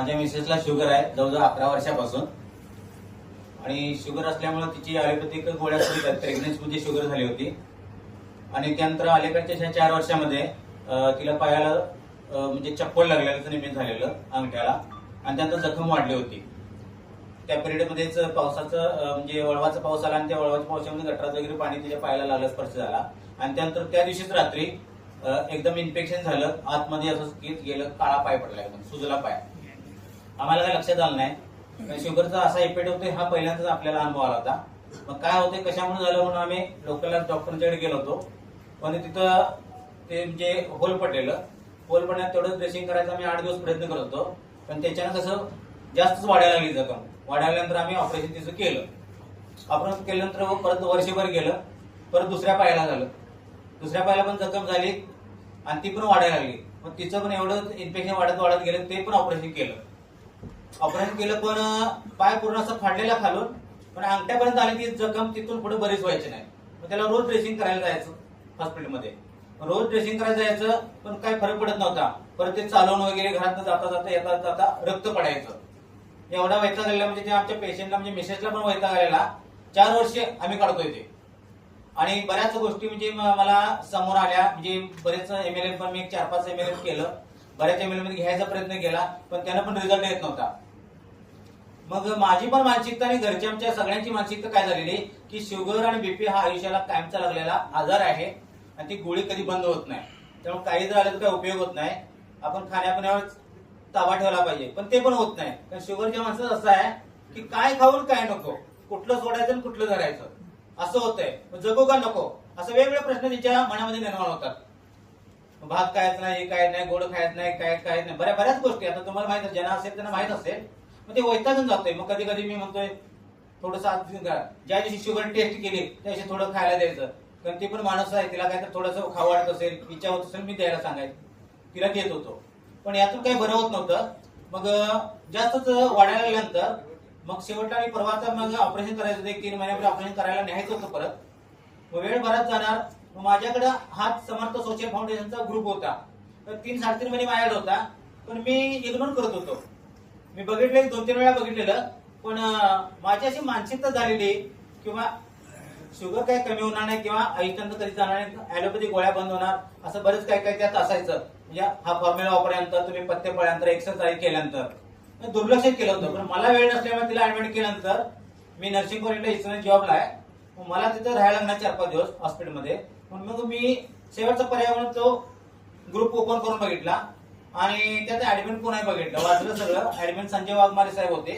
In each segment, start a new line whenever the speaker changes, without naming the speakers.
माझ्या मिसेसला शुगर आहे जवळजवळ अकरा वर्षापासून. आणि शुगर असल्यामुळे तिची आयुर्वेदिक गोळ्या सुरू आहेत प्रेग्नन्सीमध्ये शुगर झाली होती. आणि त्यानंतर अलीकडच्या चार वर्षामध्ये तिला पायाला म्हणजे चप्पल लागलेलं निमित्त झालेलं अंगठ्याला. आणि त्यानंतर जखम वाढली होती. त्या पिरियडमध्येच पावसाचं म्हणजे वळवाचा पाऊस आला आणि त्या वळवाच्या पावसामध्ये गटरात वगैरे पाणी तिच्या पायाला लागलं स्पर्श झाला. आणि त्यानंतर त्या दिवशीच रात्री एकदम इन्फेक्शन झालं. आतमध्ये असं गेलं काळा पाय पडला एकदम सुजला पाय. आम्हाला काय लक्षात आलं नाही. शुगरचा असा इफेक्ट होतो हा पहिल्यांदाच आपल्याला अनुभव आला होता. मग काय होते कशामुळे झालं म्हणून आम्ही लोकल डॉक्टरच्याकडे गेलो होतो. पण तिथं ते जे होल पडलेलं होल पडण्यात तेवढं ड्रेसिंग करायचा आम्ही आठ दिवस प्रयत्न करत होतो. पण त्याच्यानं कसं जास्तच वाढायला लागली जखम. वाढायल्यानंतर आम्ही ऑपरेशन तिचं केलं. ऑपरेशन केल्यानंतर व परत वर्षभर गेलं. परत दुसऱ्या पायाला झालं. दुसऱ्या पायाला पण जखम झाली आणि ती पण वाढायला लागली. मग तिचं पण एवढं इन्फेक्शन वाढत वाढत गेलं ते पण ऑपरेशन केलं. ऑपरेशन केलं पण पाय पूर्ण असं फाडलेला खालून पण अंगठ्यापर्यंत आली ती जखम तिथून पुढे बरीच व्हायची नाही. मग त्याला रोज ड्रेसिंग करायला जायचं हॉस्पिटलमध्ये रोज ड्रेसिंग करायला जायचं पण काही फरक पडत नव्हता. परत ते चालवून वगैरे घरात जाता जाता येता जाता रक्त पडायचं. एवढा वैताग आलेला म्हणजे ते आमच्या पेशंटला म्हणजे मिसेसला पण वैताग आलेला. चार वर्षे आम्ही काढतोय ते. आणि बऱ्याच गोष्टी म्हणजे मला समोर आल्या. म्हणजे बरेच एम एल पण मी चार पाच एमएलए केलं. बऱ्याच एम घ्यायचा प्रयत्न केला पण त्यांना पण रिझल्ट येत नव्हता. मग माझी पण मानसिकता आणि घरच्या आमच्या सगळ्यांची मानसिकता काय झालेली की शुगर आणि बीपी हा आयुष्याला कायमचा लागलेला आजार आहे आणि ती गोळी कधी बंद होत नाही. त्यामुळे काही जर आलं तर काही उपयोग होत नाही. आपण खाण्यापिण्यावर ताबा ठेवला पाहिजे. पण ते पण होत नाही. कारण शुगरच्या माणसाचं असं आहे की काय खाऊन काय नको. कुठलं सोडायचं आणि कुठलं धरायचं. असं होतंय. मग जगू का नको? असं वेगवेगळे प्रश्न तिच्या मनामध्ये निर्माण होतात. भात खायच नाही काय नाही गोड खायचं नाही काय काय नाही. बऱ्या बऱ्याच गोष्टी आता तुम्हाला माहीत असेल ज्यांना असेल त्यांना माहीत असेल. मग ते वैतागून जातोय. मग कधी कधी मी म्हणतोय थोडस ज्या दिवशी शुगर टेस्ट केली त्या दिवशी थोडं खायला द्यायचं. कारण ती पण माणूस आहे तिला काय तर थोडंसं खाऊ वाटत असेल इच्छा होत असेल मी द्यायला सांगायचं. तिला देत होतो. पण यातून काही बरं होत नव्हतं. मग जास्तच वाढायला लागल्यानंतर मग शेवटला आणि परवाचा मग ऑपरेशन करायचं होतं. तीन महिन्यापूर्वी ऑपरेशन करायला न्यायचं होतं परत. मग वेळ बराच जाणार. माझ्याकडे हाच समर्थ सोशल फाउंडेशनचा ग्रुप होता. तर तीन साडेतीन महिने माझ्याकडे होता. पण मी इग्नोर करत होतो. मी बघितले दोन तीन वेळा बघितलेलं. पण माझी अशी मानसिकता झालेली किंवा शुगर काही कमी होणार नाही किंवा आयुष्यात कधी जाणार नाही ऍलोपॅथी गोळ्या बंद होणार असं बरेच काही काही त्यात असायचं. म्हणजे हा फॉर्म्युला वापरल्यानंतर तुम्ही पत्ते पळल्यानंतर एक्सरसाइज केल्यानंतर. दुर्लक्ष केलं होतं. पण मला वेळ नसल्यामुळे तिला ऍडमिट केल्यानंतर मी नर्सिंग कॉलेजला इस्टर्न जॉबला आहे. मला तिथं राहायला लागणार चार पाच दिवस हॉस्पिटलमध्ये म्हणून मग मी शेवटचा पर्याय म्हणून तो ग्रुप ओपन करून बघितला. आणि त्यात ऍडमिट कोण आहे बघितलं? वाचलं सगळं. ऍडमिट संजय वाघमारे साहेब होते.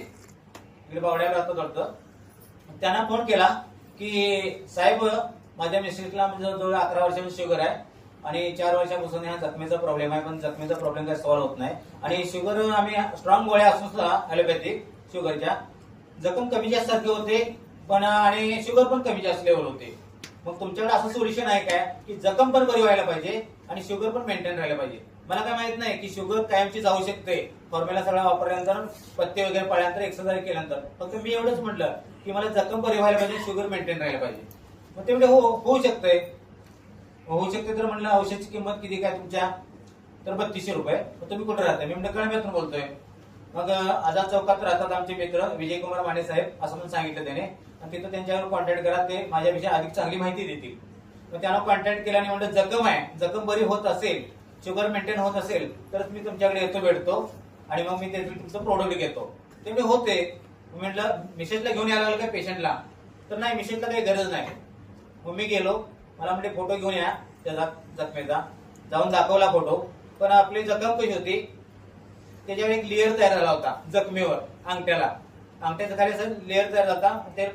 इकडे बावड्यावर राहतात वाटतं त्यांना फोन केला की साहेब माझ्या मिस्टेकला म्हणजे जवळजवळ अकरा वर्षाची शुगर आहे. आणि चार वर्षापासून हा जखमेचा प्रॉब्लेम आहे पण जखमेचा प्रॉब्लेम काही सॉल्व्ह होत नाही. आणि शुगर आम्ही स्ट्रॉंग गोळ्या असून सुद्धा ॲलोपॅथिक शुगरच्या जखम कमी जास्त सारखे होते पण आणि शुगर पण कमी जास्त लेवल होते. मग तुमच्याकडे असं सोल्युशन आहे काय? की जखम पण बरी व्हायला पाहिजे आणि शुगर पण मेंटेन राहायला पाहिजे. मला काय माहीत नाही की शुगर कायमची जाऊ शकते. फॉर्म्युला सगळा वापरल्यानंतर पत्ते वगैरे पळल्यानंतर एक्सरसाइज केल्यानंतर. फक्त मी एवढंच म्हटलं की मला जखम बरी व्हायला पाहिजे शुगर मेंटेन राहायला पाहिजे. मग ते म्हणजे हो होऊ शकते होऊ शकते तर म्हणलं औषधाची किंमत किती काय तुमच्या? तर बत्तीसशे रुपये. मग तुम्ही कुठे राहता मी म्हणजे कळम्यातून बोलतोय. मग आझाद चौकात राहतात आमचे मित्र विजयकुमार माने साहेब असं म्हणून सांगितलं त्याने. तिथं त्यांच्यावर कॉन्टॅक्ट करा ते माझ्याविषयी अधिक चांगली माहिती देतील. मग त्यांना कॉन्टॅक्ट केल्याने म्हणलं जखम आहे जखम बरी होत असेल शुगर मेंटेन होत असेल तरच मी तुमच्याकडे येतो भेटतो. आणि मग मी त्यातून तुमचं प्रोडक्ट घेतो. ते मी होते. म्हटलं मिसेसला घेऊन यायला लागलं काय पेशंटला तर नाही मिसेसला काही गरज नाही. मग मी गेलो. मला म्हणजे फोटो घेऊन या त्या जखमेचा. जाऊन दाखवला फोटो पण आपली जखम कशी होती? त्याच्यावर एक लेअर तयार झाला होता जखमेवर अंगठ्याला. अंगठ्याच्या खाली असं लेअर तयार झाला ते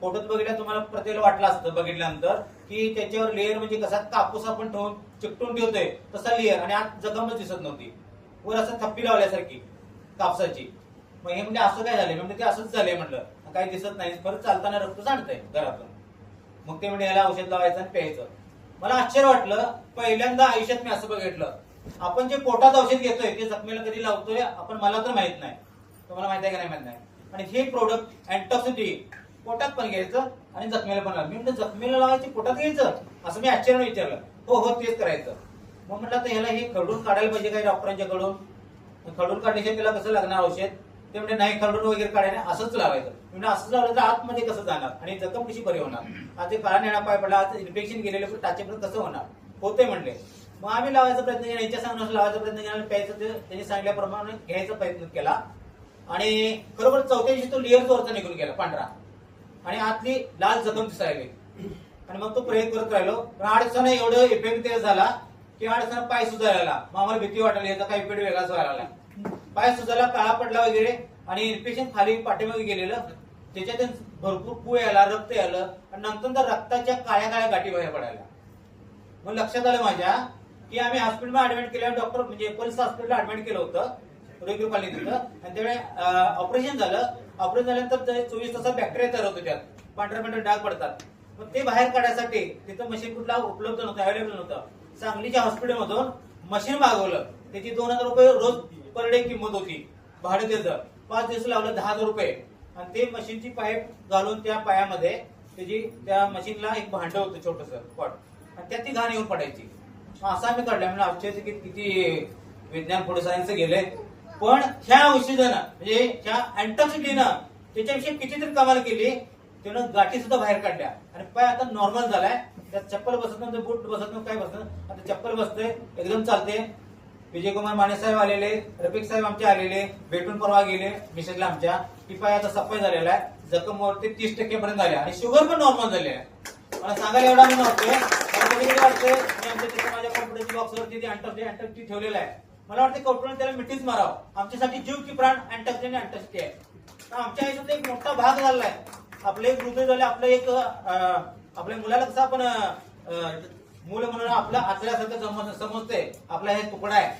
फोटोत बघितल्या तुम्हाला प्रत्येक वाटलं असतं बघितल्यानंतर की त्याच्यावर लेअर म्हणजे कसा कापूस आपण ठेवून चिकटून ठेवतोय तसा लेअर आणि आत जखमच दिसत नव्हती. वर असं थप्पी लावल्यासारखी कापसाची. मग हे म्हणजे असं काय झालं म्हणजे ते असंच झालंय म्हटलं काही दिसत नाही परत चालताना रक्त सांडतंय घरातून. मग ते म्हणजे याला औषध लावायचं आणि प्यायचं. मला आश्चर्य वाटलं पहिल्यांदा आयुष्यात मी असं बघितलं. आपण जे पोटात औषध घेतोय ते जखमेला कधी लावतोय आपण मला तर माहीत नाही. तुम्हाला माहीत आहे का नाही माहीत नाही. आणि हे प्रोडक्ट अँटॉक्सिटी पोटात पण घ्यायचं आणि जखमेला पण लावायचं. मी म्हणलं जखमेला लावायची पोटात घ्यायचं? असं मी आश्चर्यानं विचारलं. हो हो तेच करायचं. मग म्हटलं तर ह्याला हे खरडून काढायला पाहिजे काही डॉक्टरांच्याकडून? खडून काढल्याशिवाय त्याला कसं लागणार औषध? ते म्हणजे नाही खरडून वगैरे काढायला असंच लावायचं. म्हणजे असंच लावलं तर आतमध्ये कसं जाणार? आणि जखम कशी बरी होणार? आज ते काळा नेणा पाय पडला आज इन्फेक्शन गेलेलं पण टाचेपर्यंत कसं होणार? होते म्हणले. मग आम्ही लावायचा प्रयत्न केला यांच्या सांगण्यास लावायचा प्रयत्न केला आणि प्यायचं ते त्यांनी सांगितल्याप्रमाणे घ्यायचा प्रयत्न केला. आणि खरोखर चौथ्या दिवशी तो लिअर वरचा निघून गेला पांढरा. आणि आतली लाल जखम दिसायली. आणि मग तो प्रयोग करत राहिलो. पण अडचण एवढं इफेक्ट ते झाला की अडचण पाय सुजायला लागला मग आम्हाला भीती वाटली याचा काही इफेक्ट वेगळाच व्हायला लागला. पाय सुजायला काळा पडला वगैरे. आणि इन्फेक्शन खाली पाठीमागे गेलेलं. त्याच्यातून भरपूर पू यायला रक्त यायला आणि नंतर तर रक्ताच्या काळ्या काळ्या गाठी बाहेर पडायला. मग लक्षात आलं माझ्या की आम्ही हॉस्पिटलमध्ये ऍडमिट केल्यावर डॉक्टर म्हणजे पोलीस हॉस्पिटलला ऍडमिट केलं होतं. रेग्युलर कॉलनी तिथं. आणि त्यावेळी ऑपरेशन झालं. ऑपरेशन झाल्यानंतर ते चोवीस तासात बॅक्टेरिया तयार होतो त्यात पांढऱ्या पांढरे डाग पडतात. मग ते बाहेर काढण्यासाठी तिथं मशीन कुठला उपलब्ध नव्हतं अवेलेबल नव्हतं. सांगलीच्या हॉस्पिटलमधून मशीन मागवलं. त्याची दोन हजार रुपये रोज पर डे किंमत होती. भाडं त्याचं पाच दिवस लावलं दहा हजार रुपये. आणि ते मशीनची पाईप घालून त्या पायामध्ये त्याची त्या मशीनला एक भांड होतं छोटस पॉट आणि त्यात ती घाण येऊन पडायची. असं आम्ही काढलं. म्हणजे आश्चर्य की किती विज्ञान पुढे सायन्स गेले. पण ह्या औषधानं म्हणजे ह्या अँटॉक्सिडीनं त्याच्याविषयी कितीतरी कमाल केली त्यानं गाठी सुद्धा बाहेर काढल्या. आणि पाय आता नॉर्मल झालाय. त्यात चप्पल बसत नव्हतं बूट बसत नव्हतं काय बसत आता चप्पल बसते एकदम चालते विजयकुमार माने साहेब आलेले रफिक साहेब आमचे आलेले भेटून परवा गेले मिसेजला आमच्या. की पाय आता सफाई झालेला आहे. जखम वरती तीस टक्के पर्यंत झाले आणि शुगर पण नॉर्मल झाले आहे. मला सांगायला एवढा मी नव्हते मी आमच्या तिथे माझ्या कॉम्प्युटरच्या बॉक्सवरती ती अँटॉक्सी अँटॉक्सी ठेवलेलं आहे. मला वाटतं कौटुंबिक त्याला मिठीच मारावं. आमच्यासाठी जीव की प्राण अँटॉक्सी आणि अँटॉक्सी आहे तर आमच्या आयुष्यात एक मोठा भाग झालाय. आपलं एक हृदय झालं आपलं एक आपल्या मुलाला कसं आपण मूल मुलं म्हणून आपलं आचल्यासारखं समज आपला हे तुकडा आहे.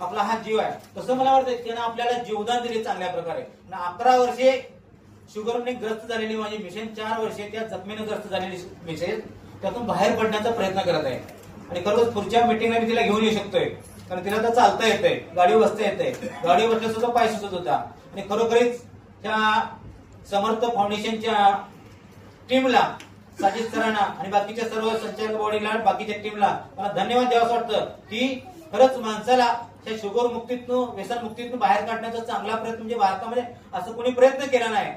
आपला हा जीव आहे. तसं मला वाटतं त्यानं आपल्याला जीवदान दिले चांगल्या प्रकारे. अकरा वर्षे शुगरने ग्रस्त झालेली माझी मिशन चार वर्षे त्या जखमेने ग्रस्त झालेली मिसेस त्यातून बाहेर पडण्याचा प्रयत्न करत आहे. आणि खरोखर पुढच्या मिटिंगला मी तिला घेऊन येऊ शकतोय. कारण तिला आता चालता येतंय. गाडीवर बसता येतंय. गाडीवर बसल्या सुद्धा पाय सुचत होता. आणि खरोखरीच त्या समर्थ फाउंडेशनच्या टीमला साजिद सरांना आणि बाकीच्या सर्व संचालक बॉडीला बाकीच्या टीमला मला धन्यवाद द्यावं वाटतं की खरंच माणसाला त्या शुगर मुक्तीतून व्यसन मुक्तीतून बाहेर काढण्याचा चांगला प्रयत्न म्हणजे भारतामध्ये असं कोणी प्रयत्न केला नाही.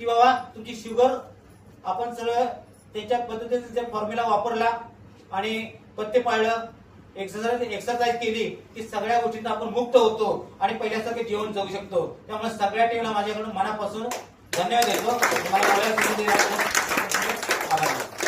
की बाबा तुमची शुगर आपण सगळं त्याच्या पद्धतीने फॉर्म्युला वापरला आणि पत्ते पाळलं एक्सरसाइज एक्सरसाइज केली की सगळ्या गोष्टीत आपण मुक्त होतो आणि पहिल्यासारखे जीवन जगू शकतो. त्यामुळे सगळ्या टीमला माझ्याकडून मनापासून धन्यवाद देतो. मला